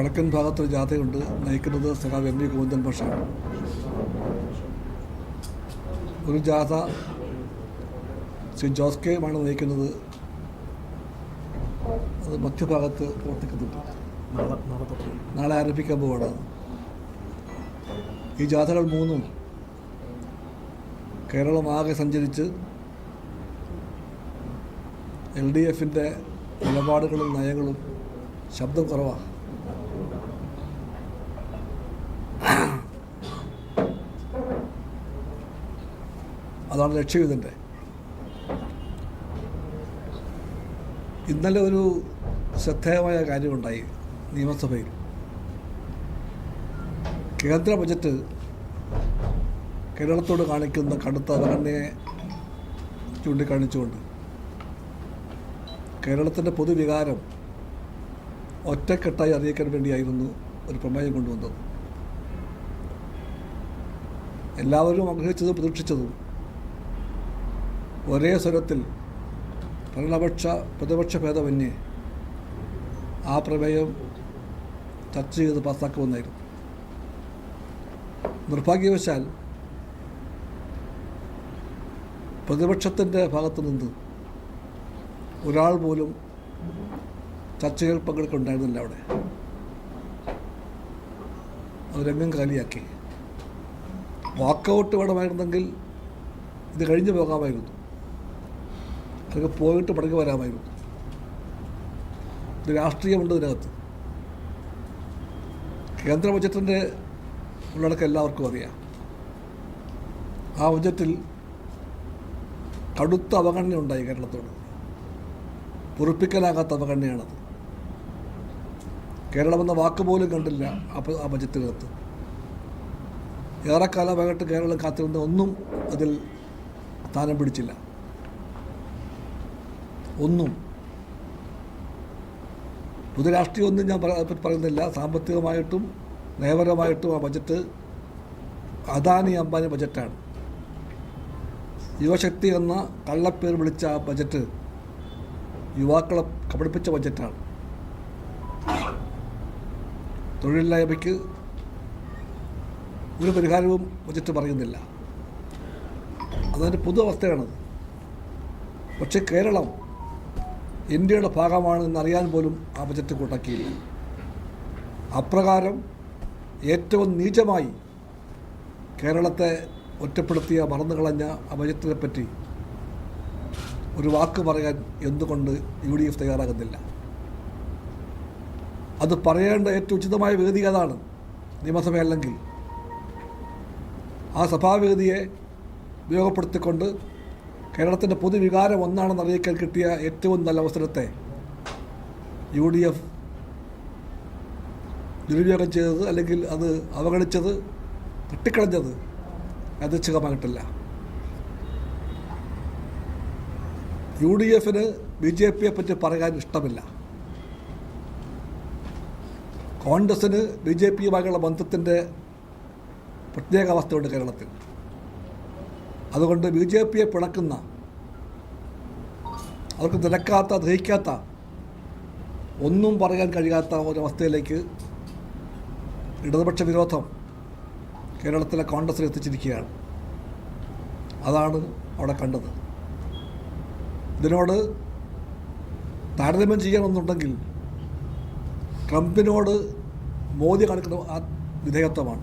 വടക്കൻ ഭാഗത്തൊരു ജാഥയുണ്ട്. നയിക്കുന്നത് സഖാവ് എം വി ഗോവിന്ദൻ പക്ഷാണ് ഒരു ജാഥ ശ്രീ ജോസ് കെയുമാണ് നയിക്കുന്നത്. അത് മധ്യഭാഗത്ത് പ്രവർത്തിക്കുന്നുണ്ട്. നാളെ ആരംഭിക്കാൻ പോവാണ്. ഈ ജാഥകൾ മൂന്നും കേരളമാകെ സഞ്ചരിച്ച് എൽ ഡി എഫിന്റെ നിലപാടുകളും നയങ്ങളും ശബ്ദം കുറവാണ് അതാണ് ലക്ഷ്യം ഇതിന്റെ ഇന്നലെ ഒരു ശ്രദ്ധേയമായ കാര്യമുണ്ടായി നിയമസഭയിൽ. കേന്ദ്ര ബജറ്റ് കേരളത്തോട് കാണിക്കുന്ന കടുത്ത അവഗണനയെ ചൂണ്ടിക്കാണിച്ചുകൊണ്ട് കേരളത്തിന്റെ പൊതുവികാരം ഒറ്റക്കെട്ടായി അറിയിക്കാൻ വേണ്ടിയായിരുന്നു ഒരു പ്രമേയം കൊണ്ടുവന്നത്. എല്ലാവരും ആഗ്രഹിച്ചതും പ്രതീക്ഷിച്ചതും ഒരേ സ്വരത്തിൽ ഭരണപക്ഷ പ്രതിപക്ഷ ഭേദമന്യേ ആ പ്രമേയം ചർച്ച ചെയ്ത് പാസ്സാക്കുമെന്നായിരുന്നു. നിർഭാഗ്യവശാൽ പ്രതിപക്ഷത്തിന്റെ ഭാഗത്തു നിന്ന് ഒരാൾ പോലും ചർച്ചകൾ പങ്കെടുക്കുന്നുണ്ടായിരുന്നില്ല അവിടെ. അത് രംഗം കാലിയാക്കി. വാക്കൗട്ട് വേണമായിരുന്നെങ്കിൽ ഇത് കഴിഞ്ഞു പോകാമായിരുന്നു. അല്ലെങ്കിൽ പോയിട്ട് മടങ്ങി വരാമായിരുന്നു. രാഷ്ട്രീയമുണ്ട് ഇതിനകത്ത്. കേന്ദ്ര ബജറ്റിന്റെ ഉള്ളടക്കം എല്ലാവർക്കും അറിയാം. ആ ബജറ്റിൽ കടുത്ത അവഗണന ഉണ്ടായി കേരളത്തോട്. പൊറുപ്പിക്കാനാകാത്ത അവഗണനയാണത്. കേരളമെന്ന വാക്ക് പോലും കണ്ടില്ല ആ ബജറ്റിനകത്ത്. ഏറെക്കാലമായിട്ട് കേരളം കാത്തിരുന്ന ഒന്നും അതിൽ സ്ഥാനം പിടിച്ചില്ല. ഒന്നും. പൊതുരാഷ്ട്രീയമൊന്നും ഞാൻ പറ- പറയുന്നില്ല. സാമ്പത്തികമായിട്ടും നയപരമായിട്ടും ആ ബജറ്റ് അദാനി അംബാനി ബജറ്റാണ്. യുവശക്തി എന്ന കള്ളപ്പേർ വിളിച്ച ആ ബജറ്റ് യുവാക്കളെ കബളിപ്പിച്ച ബജറ്റാണ്. തൊഴിലില്ലായ്മയ്ക്ക് ഒരു പരിഹാരവും ബജറ്റ് പറയുന്നില്ല. അതൊരു പൊതു അവസ്ഥയാണത്. പക്ഷേ കേരളം ഇന്ത്യയുടെ ഭാഗമാണ് എന്നറിയാൻ പോലും ആ ബജറ്റ് കൂട്ടാക്കിയില്ല. അപ്രകാരം ഏറ്റവും നീചമായി കേരളത്തെ ഒറ്റപ്പെടുത്തിയ മറന്നുകളഞ്ഞ ആ ബജറ്റിനെ പറ്റി ഒരു വാക്ക് പറയാൻ എന്തുകൊണ്ട് യു ഡി എഫ് തയ്യാറാകുന്നില്ല? അത് പറയേണ്ട ഏറ്റവും ഉചിതമായ വേദി അതാണ് നിയമസഭയല്ലെങ്കിൽ ആ സഭാവേദിയെ ഉപയോഗപ്പെടുത്തിക്കൊണ്ട് കേരളത്തിന്റെ പൊതുവികാരം ഒന്നാണെന്ന് അറിയിക്കാൻ കിട്ടിയ ഏറ്റവും നല്ല അവസരത്തെ യു ഡി എഫ് ദുരുപയോഗം ചെയ്തത് അല്ലെങ്കിൽ അത് അവഗണിച്ചത് തട്ടിക്കളഞ്ഞത് യാദൃച്ഛികമായിട്ടില്ല. യു ഡി എഫിന് ബി ജെ പിയെ പറ്റി പറയാൻ ഇഷ്ടമില്ല. കോൺഗ്രസ്സിന് ബി ജെ പിയുമായുള്ള ബന്ധത്തിന്റെ പ്രത്യേക അവസ്ഥയുണ്ട് കേരളത്തിൽ. അതുകൊണ്ട് ബി ജെ പിയെ പിണക്കുന്ന അവർക്ക് നിരക്കാത്ത ദഹിക്കാത്ത ഒന്നും പറയാൻ കഴിയാത്ത ഒരവസ്ഥയിലേക്ക് ഇടതുപക്ഷ വിരോധം കേരളത്തിലെ കോൺഗ്രസ്സിൽ എത്തിച്ചിരിക്കുകയാണ്. അതാണ് അവിടെ കണ്ടത്. ഇതിനോട് താരതമ്യം ചെയ്യണമെന്നുണ്ടെങ്കിൽ ട്രംപിനോട് മോദി കാണിക്കുന്ന ആ വിധേയത്വമാണ്.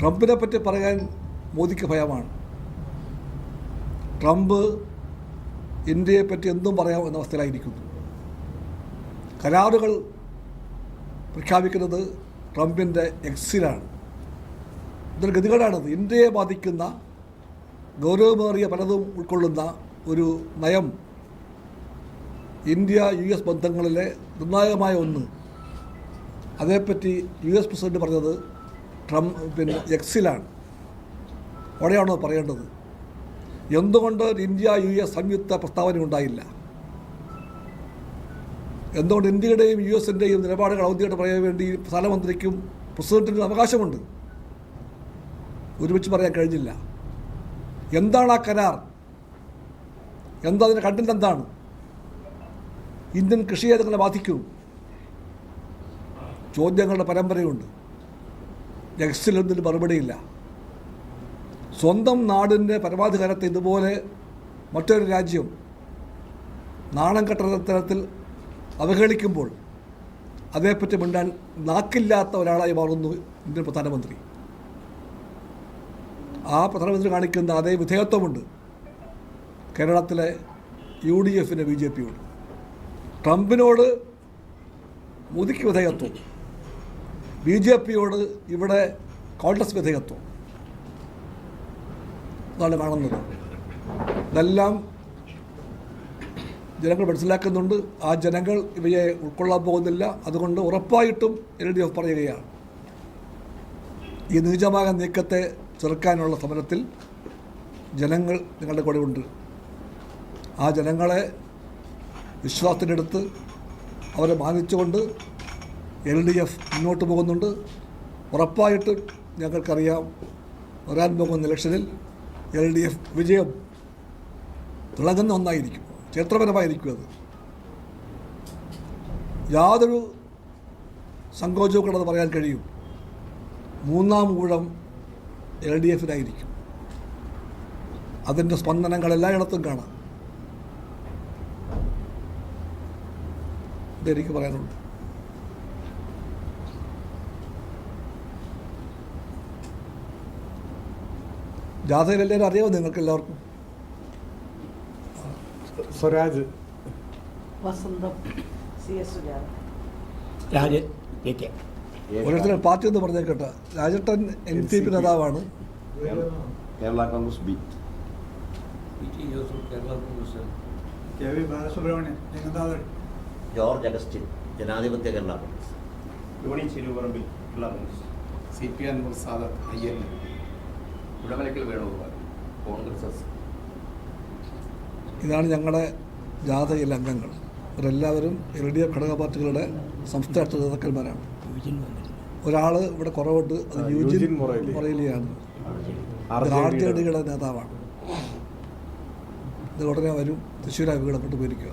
ട്രംപിനെ പറ്റി പറയാൻ മോദിക്ക് ഭയമാണ്. ട്രംപ് ഇന്ത്യയെ പറ്റി എന്തും പറയാം എന്ന അവസ്ഥയിലായിരിക്കുന്നു. കരാറുകൾ പ്രഖ്യാപിക്കുന്നത് ട്രംപിന്റെ എക്സിലാണ് ഇതൊരു ഗതികേടാണത്. ഇന്ത്യയെ ബാധിക്കുന്ന ഗൗരവമേറിയ പലതും ഉൾക്കൊള്ളുന്ന ഒരു നയം ഇന്ത്യ യു എസ് ബന്ധങ്ങളിലെ നിർണായകമായ ഒന്ന്. അതേപ്പറ്റി യു എസ് പ്രസിഡന്റ് പറഞ്ഞത് ട്രംപ് പിന്നെ എക്സിലാണ് അവിടെയാണോ പറയേണ്ടത്? എന്തുകൊണ്ട് ഇന്ത്യ യു എസ് സംയുക്ത പ്രസ്താവന ഉണ്ടായില്ല? എന്തുകൊണ്ട് ഇന്ത്യയുടെയും യു എസിന്റെയും നിലപാടുകൾ ഔദ്യോഗികമായിട്ട് പറയാൻ വേണ്ടി പ്രധാനമന്ത്രിക്കും പ്രസിഡന്റിനും അവകാശമുണ്ട്? ഒരുമിച്ച് പറയാൻ കഴിഞ്ഞില്ല. എന്താണ് ആ കരാർ? എന്താ അതിന്റെ കണ്ടന്റ് എന്താണ്? ഇന്ത്യൻ കൃഷിയെ അതെങ്ങനെ ബാധിക്കും? ചോദ്യങ്ങളുടെ പരമ്പരയുണ്ട്. എക്സിലൊന്നിന് മറുപടിയില്ല? സ്വന്തം നാടിന്റെ പരമാധികാരത്തെ ഇതുപോലെ മറ്റൊരു രാജ്യം നാണം കെട്ടുന്ന തരത്തിൽ അവഹേളിക്കുമ്പോൾ അതേപ്പറ്റി മിണ്ടാൻ നാക്കില്ലാത്ത ഒരാളായി മാറുന്നു ഇന്ത്യൻ പ്രധാനമന്ത്രി. ആ പ്രധാനമന്ത്രി കാണിക്കുന്ന അതേ വിധേയത്വമുണ്ട് കേരളത്തിലെ യു ഡി എഫിന് ബി ജെ പിയോട്. ട്രംപിനോട് മോദിക്ക് വിധേയത്വം. ബി ജെ പിയോട് ഇവിടെ കോൺഗ്രസ് വിധേയത്വം. അതാണ് കാണുന്നത്. ഇതെല്ലാം ജനങ്ങൾ മനസ്സിലാക്കുന്നുണ്ട്. ആ ജനങ്ങൾ ഇവയെ ഉൾക്കൊള്ളാൻ പോകുന്നില്ല. അതുകൊണ്ട് ഉറപ്പായിട്ടും എൽ ഡി എഫ് പറയുകയാണ്. ഈ നീചമായ നീക്കത്തെ ചെറുക്കാനുള്ള സമരത്തിൽ ജനങ്ങൾ നിങ്ങളുടെ കൂടെ ഉണ്ട്. ആ ജനങ്ങളെ വിശ്വാസത്തിനെടുത്ത് അവരെ മാനിച്ചുകൊണ്ട് എൽ ഡി എഫ് മുന്നോട്ട് പോകുന്നുണ്ട്. ഉറപ്പായിട്ടും ഞങ്ങൾക്കറിയാം. വരാൻ പോകുന്ന ഇലക്ഷനിൽ എൽ ഡി എഫ് വിജയം തിളങ്ങുന്ന ഒന്നായിരിക്കും. ചരിത്രപരമായിരിക്കും അത്. യാതൊരു സങ്കോചവും കൂടെ പറയാൻ കഴിയും. മൂന്നാം ഊഴം എൽ ഡി എഫിനായിരിക്കും. അതിന്റെ സ്പന്ദനങ്ങൾ എല്ലായിടത്തും കാണാം. ഇതെനിക്ക് പറയാനുള്ളൂ. ജാഥയിൽ എല്ലാവരും അറിയാമോ നിങ്ങൾക്ക് എല്ലാവർക്കും സ്വരാജ്. വസന്തം C S Sujatha. Rajan K K. ഓരോരുത്തരും പാർട്ടി ഒന്ന് പറഞ്ഞേക്കട്ടെ രാജട്ടൻ എൻ സി പി നേതാവാണ്. Kerala Congress B. K V Balasubramanian Janata Dal George Augustine ജനാധിപത്യ Kerala Congress. Kerala C P Anwar Sadath Iyer Udamalakkal Venugopal Congress ഇതാണ് ഞങ്ങളുടെ ജാഥയിലെ അംഗങ്ങൾ ഇവരെല്ലാവരും എൽ ഡി എഫ് ഘടക പാർട്ടികളുടെ സംസ്ഥാന നേതാക്കന്മാരാണ്. ഒരാൾ ഇവിടെ കുറവുണ്ട്. അത് യൂജിൻ യൂജിൻ മൊറേലി. മൊറേലിയാണ്. ഡിയുടെ. നേതാവാണ്. ഇത് ഉടനെ വരും. തൃശ്ശൂർ അങ്ങോട്ട് പോയിരിക്കുക.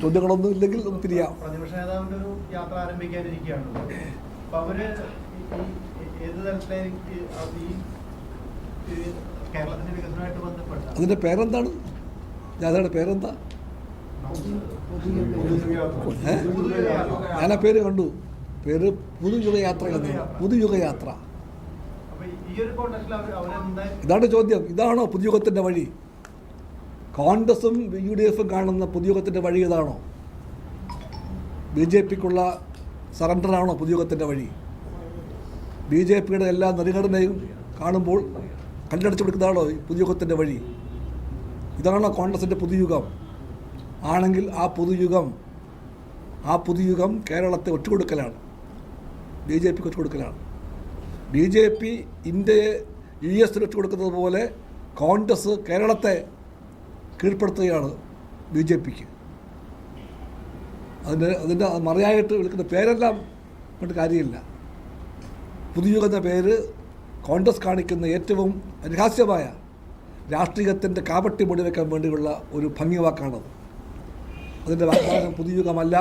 ചോദ്യങ്ങളൊന്നും ഇല്ലെങ്കിൽ നമുക്ക് പിരിയാം പ്രതിപക്ഷ നേതാവിന്റെ ഒരു യാത്ര ആരംഭിക്കാനിരിക്കുകയാണ് അപ്പൊ അവർ ഏത് തരത്തിലായിരിക്കും ഈ- അത് ഈ ഈ കേരളത്തിന്റെ വികസനമായിട്ട് ബന്ധപ്പെട്ട? അതിന്റെ പേരെന്താണ്? ജാഥയുടെ പേരെന്താ? ഞാൻ ആ പേര് കണ്ടു. പേര് പുതുയുഗയാത്ര എന്നാണ്. പുതുയുഗയാത്ര. ഇതാണ് ചോദ്യം. ഇതാണോ പുതുയുഗത്തിന്റെ വഴി? കോൺഗ്രസും യു ഡി എഫും കാണുന്ന പുതുയുഗത്തിന്റെ വഴി ഇതാണോ? ബി ജെ പിക്കുള്ള സറണ്ടറാണോ പുതുയുഗത്തിന്റെ വഴി. ബി ജെ പിയുടെ എല്ലാ നെറികടനയും കാണുമ്പോൾ കല്ലടച്ചു പിടിക്കുന്നതാണോ പുതുയുഗത്തിന്റെ വഴി? ഇതാണോ കോൺഗ്രസിന്റെ പുതുയുഗം? ആണെങ്കിൽ ആ പുതുയുഗം ആ പുതുയുഗം കേരളത്തെ ഒറ്റുകൊടുക്കലാണ്. ബി ജെ പിക്ക് ഒറ്റുകൊടുക്കലാണ്. ബി ജെ പി ഇന്ത്യയെ യു എസിന് ഒറ്റുകൊടുക്കുന്നത് പോലെ കോൺഗ്രസ് കേരളത്തെ കീഴ്പ്പെടുത്തുകയാണ് ബി ജെ പിക്ക്. അതിന്റെ അതിന്റെ മറയായിട്ട് വിളിക്കുന്ന പേരെല്ലാം കൊണ്ട് കാര്യമില്ല. പുതിയുഗ എന്ന പേര് കോൺഗ്രസ് കാണിക്കുന്ന ഏറ്റവും രഹസ്യമായ രാഷ്ട്രീയത്തിന്റെ കാപട്ടി മുടി വയ്ക്കാൻ വേണ്ടിയുള്ള ഒരു ഭംഗി വാക്കാണത്. അതിന്റെ വാഗ്ദാനം പുതുയുഗമല്ല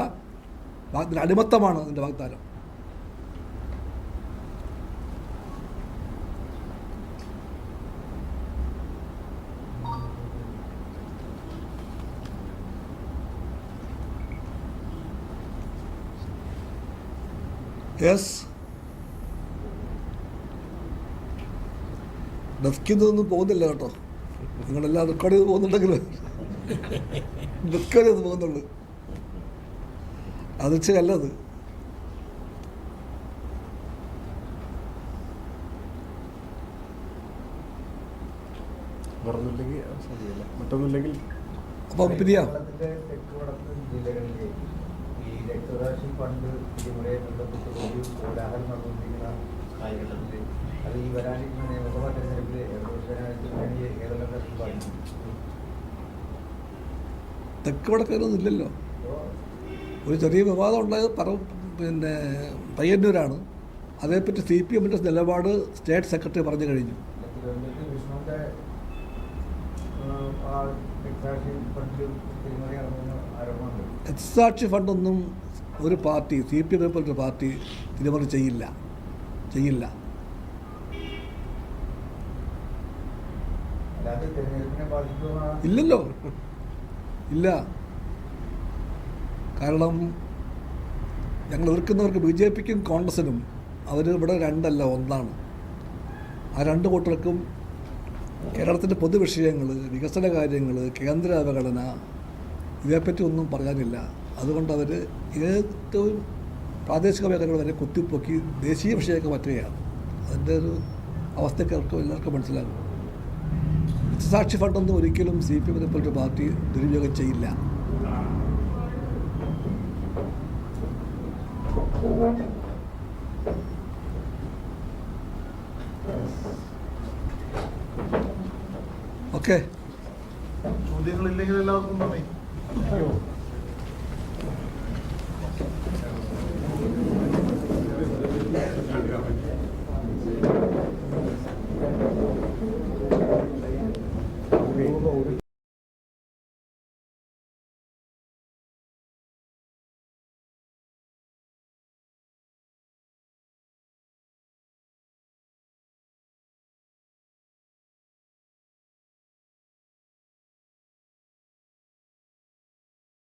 വാഗ്ദാനം അടിമത്തമാണ് അതിന്റെ വാഗ്ദാനം. യെസ് ഡെസ്കിൽ നിന്നൊന്നും പോകുന്നില്ല കേട്ടോ. നിങ്ങളെല്ലാം റെക്കോർഡ് ചെയ്ത് പോകുന്നുണ്ടെങ്കിൽ റെക്കോർഡ് ചെയ്ത് പോകുന്നുള്ളൂ. അത് മറ്റൊന്നുമില്ലെങ്കിൽ അപ്പം പിരിയാം രക്തദാശി ഫണ്ട് പിടിമുറയെ ബന്ധപ്പെട്ട് ഒരു കോലാഹലം നടന്നുകൊണ്ടിരിക്കുന്ന കാലഘട്ടത്തിൽ അത് ഈ വരാനിരിക്കുന്ന നിയമസഭാ തെരഞ്ഞെടുപ്പിൽ ഇടതുപക്ഷ ജനാധിപത്യ ഏതെല്ലാം തരത്തിൽ ബാധിക്കും? തെക്ക് വടക്കൊന്നും ഇല്ലല്ലോ. ഒരു ചെറിയ വിവാദം ഉണ്ടായത് പറ പിന്നെ പയ്യന്നൂരാണ്. അതേപ്പറ്റി സി പി എമ്മിന്റെ നിലപാട് സ്റ്റേറ്റ് സെക്രട്ടറി പറഞ്ഞു കഴിഞ്ഞു. എക്സാക്ഷി ഫണ്ടൊന്നും ഒരു പാർട്ടി സി പി എം പോലൊരു പാർട്ടി തിരുമറി ചെയ്യില്ല. ചെയ്യില്ല. ഇല്ലല്ലോ. ഇല്ല. കാരണം ഞങ്ങൾ എതിർക്കുന്നവർക്ക് ബി ജെ പിക്കും കോൺഗ്രസിനും അവർ ഇവിടെ രണ്ടല്ല ഒന്നാണ്. ആ രണ്ട് കൂട്ടർക്കും കേരളത്തിന്റെ പൊതുവിഷയങ്ങൾ വികസന കാര്യങ്ങൾ കേന്ദ്ര അവഗണന ഇതേപ്പറ്റി ഒന്നും പറയാനില്ല. അതുകൊണ്ട് അവർ ഏറ്റവും പ്രാദേശിക മേഖലകൾ വരെ കുത്തിപ്പൊക്കി ദേശീയ വിഷയമൊക്കെ മാറ്റുകയാണ്. അതിന്റെ ഒരു അവസ്ഥയ്ക്ക് അവർക്ക് എല്ലാവർക്കും മനസ്സിലാകും. സാക്ഷി ഫണ്ടൊന്നും ഒരിക്കലും സി പി എമ്മിനെ പോലൊരു പാർട്ടി ദുരുപയോഗം ചെയ്യില്ല. ഓക്കെ. ചോദ്യങ്ങളില്ലെങ്കിൽ എല്ലാവർക്കും നന്ദി.